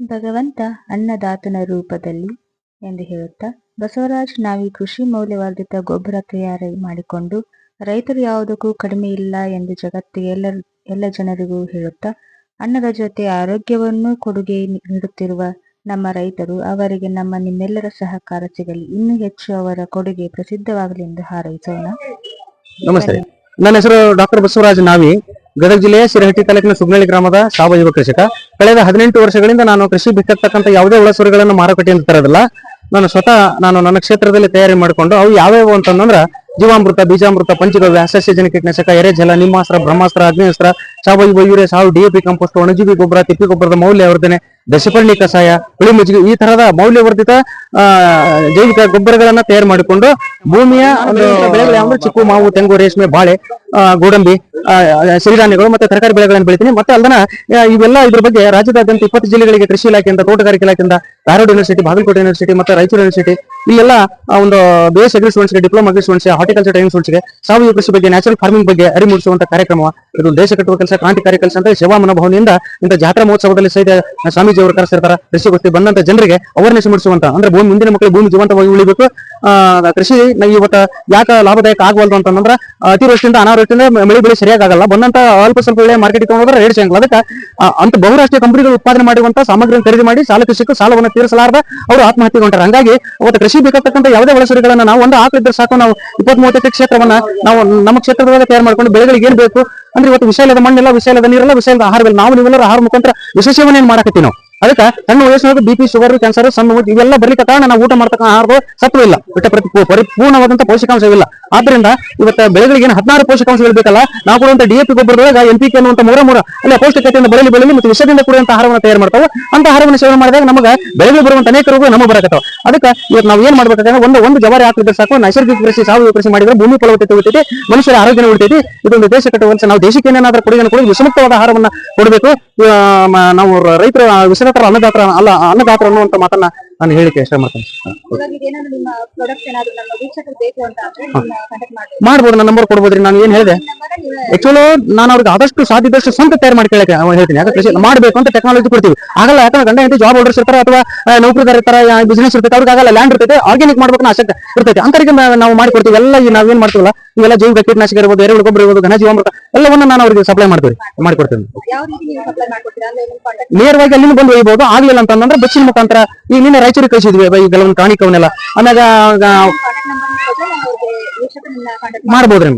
ಭಗವಂತ ಅನ್ನದಾತನ ರೂಪದಲ್ಲಿ ಎಂದು ಹೇಳುತ್ತಾ, ಬಸವರಾಜ್, ನಾವಿ ಕೃಷಿ ಮೌಲ್ಯವರ್ಧಿತ ಗೊಬ್ಬರ ತಯಾರಿ ಮಾಡಿಕೊಂಡು ರೈತರು ಯಾವುದಕ್ಕೂ ಕಡಿಮೆ ಇಲ್ಲ ಎಂದು ಜಗತ್ತಿಗೆ ಎಲ್ಲ ಎಲ್ಲ ಜನರಿಗೂ ಹೇಳುತ್ತಾ, ಅನ್ನದ ಜೊತೆ ಆರೋಗ್ಯವನ್ನು ಕೊಡುಗೆ ನೀಡುತ್ತಿರುವ ನಮ್ಮ ರೈತರು, ಅವರಿಗೆ ನಮ್ಮ ನಿಮ್ಮೆಲ್ಲರ ಸಹಕಾರ ಸಿಗಲಿ, ಇನ್ನೂ ಹೆಚ್ಚು ಅವರ ಕೊಡುಗೆ ಪ್ರಸಿದ್ಧವಾಗಲಿ ಎಂದು ಹಾರೈಸೋಣ. ನಮಸ್ತೆ. ನನ್ನ ಹೆಸರು ಡಾಕ್ಟರ್ ಬಸವರಾಜ್ ನಾವಿ. ಗದಗ ಜಿಲ್ಲೆಯ ಶಿರಹಟ್ಟಿ ತಾಲೂಕಿನ ಸುಗ್ನಳ್ಳಿ ಗ್ರಾಮದ ಸಾವಯವ ಕೃಷಿಕ. ಕಳೆದ ಹದಿನೆಂಟು ವರ್ಷಗಳಿಂದ ನಾನು ಕೃಷಿ ಬಿಕ್ಕತಕ್ಕಂಥ ಯಾವುದೇ ಒಳಸುರಿಗಳನ್ನು ಮಾರುಕಟ್ಟೆಯಿಂದ ತರೋದಿಲ್ಲ. ನಾನು ಸ್ವತಃ ನಾನು ನನ್ನ ಕ್ಷೇತ್ರದಲ್ಲಿ ತಯಾರಿ ಮಾಡಿಕೊಂಡು ಅವು ಯಾವ್ಯಾವು ಅಂತಂದ್ರೆ ಜೀವಾಮೃತ, ಬೀಜಾಮೃತ, ಪಂಚಗವ್ಯ ಸಸ್ಯಜನ ಕೀಟನಾಶಕ, ಎರೆಜಲ ನಿಮ್ಮಾಸ್ತ್ರ ಬ್ರಹ್ಮಾಸ್ತ್ರ ಅಗ್ನಿಸ್ತ್ರ ಸಾವಯವ ಯೂರಿಯಾ ಸಾವು ಡಿಎಪಿ ಕಂಪೋಸ್ಟ್, ಒಣಜೀವಿ ಗೊಬ್ಬರ, ತಿಪ್ಪಿ ಗೊಬ್ಬರದ ಮೌಲ್ಯವರ್ಧನೆ ದಶಪರ್ಣಿ ಕಷಾಯ ಹುಳಿ ಮಜ್ಜಿಗೆ ಈ ತರಹದ ಮೌಲ್ಯವರ್ಧಿತ ಜೈವಿಕ ಗೊಬ್ಬರಗಳನ್ನ ತಯಾರು ಮಾಡಿಕೊಂಡು ಭೂಮಿಯ ಬೆಳೆಗಳು ಅಂದ್ರೆ ಚಿಕ್ಕು, ಮಾವು, ತೆಂಗು, ರೇಷ್ಮೆ, ಬಾಳೆ ಗೋಡಂಬಿ ಸಿರಿಧಾನ್ಯಗಳು ಮತ್ತೆ ತರಕಾರಿ ಬೆಳೆಗಳನ್ನು ಬೆಳಿತೀನಿ. ಮತ್ತೆ ಅಲ್ಲದನ ಇವೆಲ್ಲ ಇದ್ರ ಬಗ್ಗೆ ರಾಜ್ಯದಾದ್ಯಂತ ಇಪ್ಪತ್ತು ಜಿಲ್ಲೆಗಳಿಗೆ ಕೃಷಿ ಇಲಾಖೆಯಿಂದ ತೋಟಗಾರಿಕೆ ಇಲಾಖೆಯಿಂದ ಧಾರವಾಡ ಯೂನಿವರ್ಸಿಟಿ ಬಾಗಲಕೋಟೆ ಯೂನಿವರ್ಸಿಟಿ ಮತ್ತೆ ರಾಯಚೂರು ಯೂನಿವರ್ಸಿಟಿ ಇಲ್ಲೆಲ್ಲ ಒಂದು ಬೇಸ್ ಅಗ್ರಿ ಸ್ಟೂಡೆಂಟ್ಸ್ಗೆ ಡಿಪ್ಲೊಮಾ ಅಗ್ರಿ ಸ್ಟೂಡೆಂಟ್ಸ್ಗೆ ಹಾರ್ಟಿಕಲ್ಚರ್ ಟ್ರೈನಿಂಗ್ ಸ್ಟೂಡೆಂಟ್ಸ್ಗೆ ಸಾವಯವ ಕೃಷಿ ಬಗ್ಗೆ ನ್ಯಾಚುರಲ್ ಫಾರ್ಮಿಂಗ್ ಬಗ್ಗೆ ಅರಿವು ಮೂಡಿಸುವಂತ ಕಾರ್ಯಕ್ರಮ. ಇದು ದೇಶ ಕಟ್ಟುವ ಕೆಲಸ, ಕ್ರಾಂತಿಕಾರಿ ಕೆಲಸ ಅಂತ ಸೇವಾ ಮನೋಭಾವನೆಯಿಂದ ಇಂಥ ಜಾತ್ರಾ ಮಹೋತ್ಸವದಲ್ಲಿ ಸಹಿತ ಸ್ವಾಮೀಜಿ ಅವರು ಕರೆಸಿರ್ತಾರ ಕೃಷಿ ಗೊತ್ತಿ ಬಂದಂತ ಜನರಿಗೆ ಅವೇರ್ನೆಸ್ ಮೂಡಿಸುವಂತ ಅಂದ್ರೆ ಭೂಮಿ ಮುಂದಿನ ಮಕ್ಕಳು ಭೂಮಿ ಜೀವಂತವಾಗಿ ಉಳಿಬೇಕು. ಆ, ಕೃಷಿ ಇವತ್ತ ಯಾಕ ಲಾಭದಾಯಕ ಆಗವಲ್ದು ಅಂತಂದ್ರೆ ಅತಿವೃಷ್ಟಿಯಿಂದ ಅನಾವೃಷ್ಟಿಯಿಂದ ಮಳೆ ಬೆಳೆ ಸರಿಯಾಗಿ ಆಗಲ್ಲ ಬಂದಂತ ಅಲ್ಪ ಸ್ವಲ್ಪ ಬೆಳೆ ಮಾರ್ಕೆಟ್ ತಗೊಂಡ್ರೆ ರೇಟ್ ಸಿಗಲ್ಲ ಅದಕ್ಕೆ ಅಂತ ಬಹುರಾಷ್ಟ್ರೀಯ ಕಂಪನಿಗಳು ಉತ್ಪಾದನೆ ಮಾಡುವಂತ ಸಾಮಗ್ರಿಯನ್ನು ಖರೀದಿ ಮಾಡಿ ಸಾಲ ಕೃಷಿಕ ಸಾಲವನ್ನು ತೀರಿಸಲಾರ್ದ ಅವರು ಆತ್ಮಹತ್ಯೆಗೊಂಡರು ಹಂಗಾಗಿ ಅವತ್ತು ಕೃಷಿ ಬೇಕಾಗ್ತಕ್ಕಂಥ ಯಾವುದೇ ಒಳಸರಿಗಳನ್ನ ನಾವು ಒಂದು ಆಕಳಿದ್ರೆ ಸಾಕು. ನಾವು ಇಪ್ಪತ್ತ್ ಮೂವತ್ತು ಕ್ಷೇತ್ರವನ್ನ ನಾವು ನಮ್ಮ ಕ್ಷೇತ್ರದೊಳಗೆ ತಯಾರು ಮಾಡ್ಕೊಂಡು ಬೆಳೆಗಳಿಗೆ ಏನ್ ಬೇಕು. ಅಂದ್ರೆ ಇವತ್ತು ವಿಷಯದ ಮಣ್ಣಿಲ್ಲ ವಿಷಯದ ನೀರಿಲ್ಲ ವಿಷಯದ ಆಹಾರವಿಲ್ಲ. ನಾವು ನೀವೆಲ್ಲರೂ ಆಹಾರ ಮುಖಾಂತರ ವಿಶೇಷವನ್ನ ಏನ್ ಮಾಡಕತ್ತೀವಿ ನಾವು? ಅದಕ್ಕೆ ಸಣ್ಣ ವಯಸ್ಸಿನ ಬಿ ಪಿ ಶುಗರ್ ಕ್ಯಾನ್ಸರ್ ಸಣ್ಣ ಇವೆಲ್ಲ ಬರ್ಲಿಕ್ಕೆ ಕಾರಣ ನಾವು ಊಟ ಮಾಡ್ತಕ್ಕ ಆಹಾರದ ಸತ್ವ ಇಲ್ಲ. ಬಿಟ್ಟ ಪ್ರತಿ ಪರಿಪೂರ್ಣವಾದಂತ ಪೋಷಕಾಂಶವಿಲ್ಲ. ಆದ್ರಿಂದ ಇವತ್ತ ಬೆಳೆಗಳಿಗೆ ಹದಿನಾರು ಪೋಷಕಾಂಶಗಳು ಬೇಕಲ್ಲ ನಾವು ಕೊಡುವಂತ ಡಿಎಪಿ ಗೊಬ್ಬರದೊಳಗೆ ಎನ್ ಪಿ ಕೆ ಅನ್ನುವಂತ ಮೂರ ಮೂರ, ಅಲ್ಲಿ ಪೌಷ್ಟಿಕತೆಯಿಂದ ಬೆಳೆಲಿ ಬೆಳೆಲಿ ಮತ್ತು ವಿಷದಿಂದ ಕೂಡಿದಂತ ಆಹಾರವನ್ನು ತಯಾರು ಮಾಡ್ತಾವೆ. ಅಂತ ಆಹಾರವನ್ನು ಸೇವನೆ ಮಾಡಿದಾಗ ನಮಗೆ ಬೆಳೆಗೆ ಬರುವಂತ ಅನೇಕ ರೋಗಗಳು ನಮಗೆ ಬರಕತ್ತಾವ. ಅದಕ್ಕೆ ಇವತ್ತು ನಾವು ಏನ್ ಮಾಡ್ಬೇಕಂದ್ರೆ ಒಂದು ಒಂದು ಜವಾರಿ ಹಾಕಿದ್ರೆ ಸಾಕು, ನೈಸರ್ಗಿಕ ಕೃಷಿ, ಸಾವಯವ ಕೃಷಿ ಮಾಡಿದ್ರೆ ಭೂಮಿ ಫಲವತ್ತತೆ ಉಳಿತೈತಿ, ಮನುಷ್ಯರ ಆರೋಗ್ಯ ಉಳಿತೈತಿ. ಇದೊಂದು ದೇಶ ಕಟ್ಟುವಂತೆ, ನಾವು ದೇಶಕ್ಕೆ ಏನೇನಾದ್ರೂ ಕೊಡುಗೆ ಕೊಡಿ, ವಿಷಮುಕ್ತವಾದ ಆಹಾರವನ್ನ ಕೊಡಬೇಕು. ನಾವು ರೈತರ ವಿಷದಾತರ ಅನ್ನದಾತರ ಅಲ್ಲ ಅನ್ನದಾತರ ಅನ್ನುವಂತ ಮಾತನ್ನ ನಾನು ಹೇಳಿಕೆ ಇಷ್ಟ ಮಾಡ್ತೇನೆ. ಮಾಡ್ಬೋದು. ನನ್ನ ನಂಬರ್ ಕೊಡ್ಬೋದ್ರಿ ನಾನು ಏನ್ ಹೇಳಿದೆ? ಆಕ್ಚುಲಿ ನಾನು ಅವ್ರಿಗೆ ಆದಷ್ಟು ಸಾಧ್ಯದಷ್ಟು ಸ್ವಂತ ತಯಾರು ಮಾಡಿ ಕೇಳಕ್ಕೆ ಅವ ಹೇಳ್ತೀನಿ. ಯಾಕಂದ್ರೆ ಕೃಷಿ ಮಾಡಬೇಕು ಅಂತ ಟೆಕ್ನಾಲಜಿ ಕೊಡ್ತೀವಿ. ಆಗಲ್ಲ ಯಾಕಂದ್ರೆ ಗಂಡ ಹೆಂಡತಿ ಜಾಬ್ ಹೋಲ್ಡರ್ಸ್ ಇರ್ತಾರೆ ಅಥವಾ ನೌಕರಿದಾರ ಇರ್ತಾರೆ ಬಿಸ್ನೆಸ್ ಇರ್ತೈತೆ ಅವ್ರಿಗೆ ಆಗಲ್ಲ ಲ್ಯಾಂಡ್ ಇರ್ತೈತೆ ಆರ್ಗ್ಯಾನಿಕ್ ಮಾಡ್ಬೇಕು ಆಸಕ್ತಿ ಇರ್ತೈತೆ. ಅಂತರಿಗೆ ನಾವು ಮಾಡಿ ಕೊಡ್ತೀವಿ. ಎಲ್ಲ ಈ ನಾವೇನ್ ಮಾಡ್ತೀವಲ್ಲ ಇವೆಲ್ಲ ಜೈವಿಕ ಕೀಟನಾಶಕ ಇರ್ಬೋದು ಎರೆಹುಳು ಗೊಬ್ಬರ ಇರ್ಬೋದು ಘನ ಜೀವಾಮೃತ ಎಲ್ಲವನ್ನ ನಾನು ಅವ್ರಿಗೆ ಸಪ್ಲೈ ಮಾಡ್ತೀವಿ ಮಾಡಿಕೊಡ್ತೀನಿ ನೇರವಾಗಿ ಅಲ್ಲಿಂದ ಬಂದು ಒಯ್ಯಬಹುದು ಆಗ್ಲಿಲ್ಲ ಅಂತಂದ್ರೆ ಬಸ್ಸಿನ ಮುಖಾಂತರ ಈಗ ನಿನ್ನೆ ರಾಯಚೂರಿಗೆ ಕಳಿಸಿದ್ವಿ ಈ ಕೆಲವೊಂದು ಟಾಣಿಕ್ ಅವನ್ನೆಲ್ಲ ಆಮ್ಯಾಗ ಮಾಡ್ಬೋದ್ರಿ